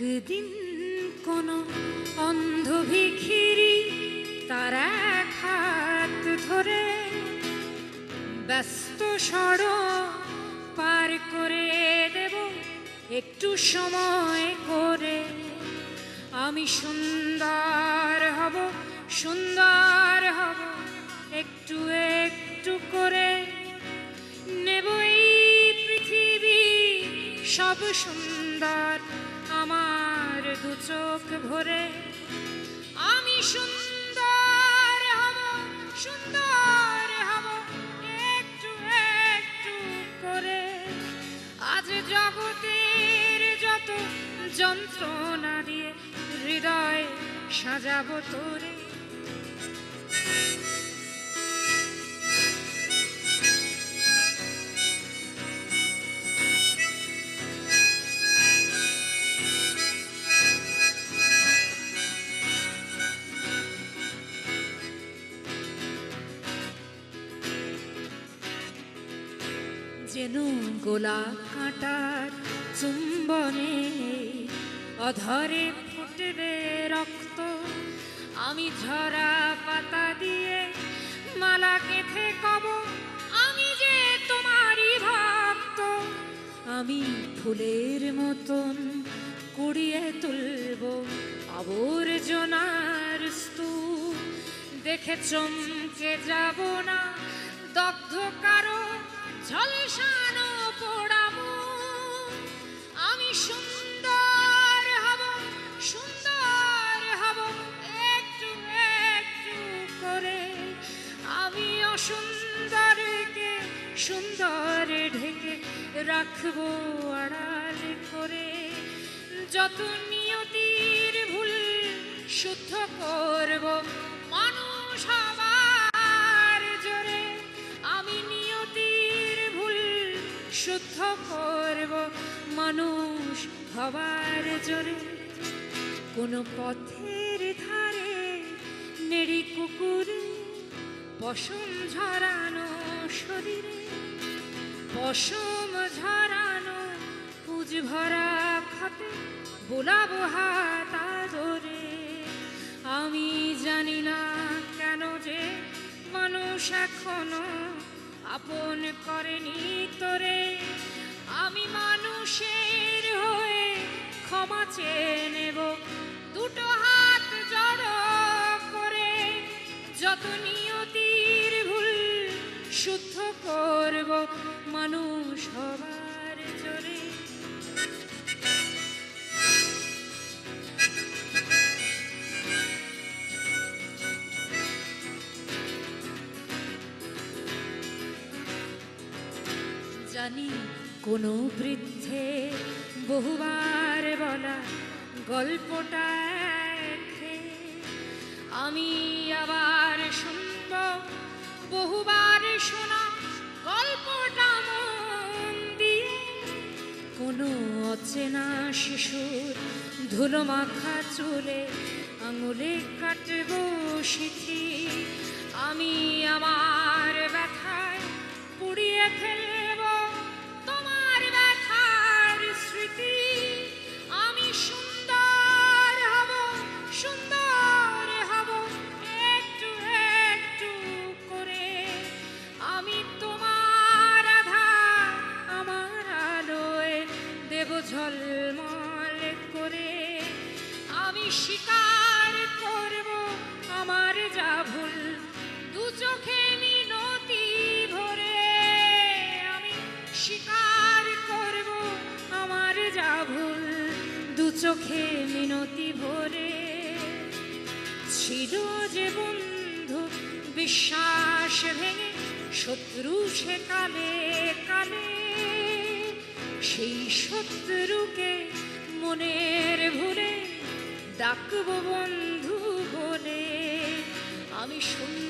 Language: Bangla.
একদিন কোন অন্ধ ভিখিরি তার এক হাত ধরে ব্যস্ত সড় পার করে দেব একটু সময় করে। আমি সুন্দর হব সুন্দর হব, একটু একটু করে। নেব এই পৃথিবী সব সুন্দর চোখ ভরে, আমি সুন্দর হব সুন্দর হব একটু একটু করে। আজ জগতের যত যন্ত্রণা দিয়ে হৃদয় সাজাবো তোরে। যেন গোলাপ কাঁটার চুম্বনে, অধরে ফুটবে রক্ত। আমি ঝরা পাতা দিয়ে মালা কেথে কব, আমি যে তোমারই ভক্ত। আমি ফুলের মতন কুড়িয়ে তুলব আবর্জনার স্তূপ। দেখে চমকে যাব না দগ্ধ কারও ঝলসানো পোড়াবো আমি সুন্দর হব সুন্দর হব একটু একটু করে। আমি অসুন্দরকে সুন্দর ঢেকে রাখব আড়াল করে। যত নিয়তির ভুল শুদ্ধ করব শুদ্ধ করব মানুষ হবার জোরে। কোনো পথের ধারে নেড়ি কুকুরে, পশম ঝরানো শরীরে, পশম ঝরানো পুজ ভরা খাতে বোলাবো হাত আদরে। আমি জানি না কেন যে মানুষ এখনও আপন করেনি তোরে। আমি মানুষের হয়ে ক্ষমা চেয়ে নেব। দুটো হাত জড়ো করে যত নিয়তির ভুল শুদ্ধ করব, মানুষ হবার জোরে। জানি, কোনো বৃদ্ধে বহুবার বলা গল্পটা আমি আবার শুনব, বহুবার শোনা গল্পটা মন দিয়ে। কোনো অচেনা শিশুর ধুলো মাখা চুলে আঙুলে কাটব সিথি। আমি আমার ব্যথায় পুড়িয়ে ফেলব চোখে মিনতি ভরে ছিল যে বন্ধু বিশ্বাস ভেঙে, শত্রু সে কালে কালে। সেই শত্রুকে মনের ভুলে ডাকবো বন্ধু বলে। আমি সুন্দর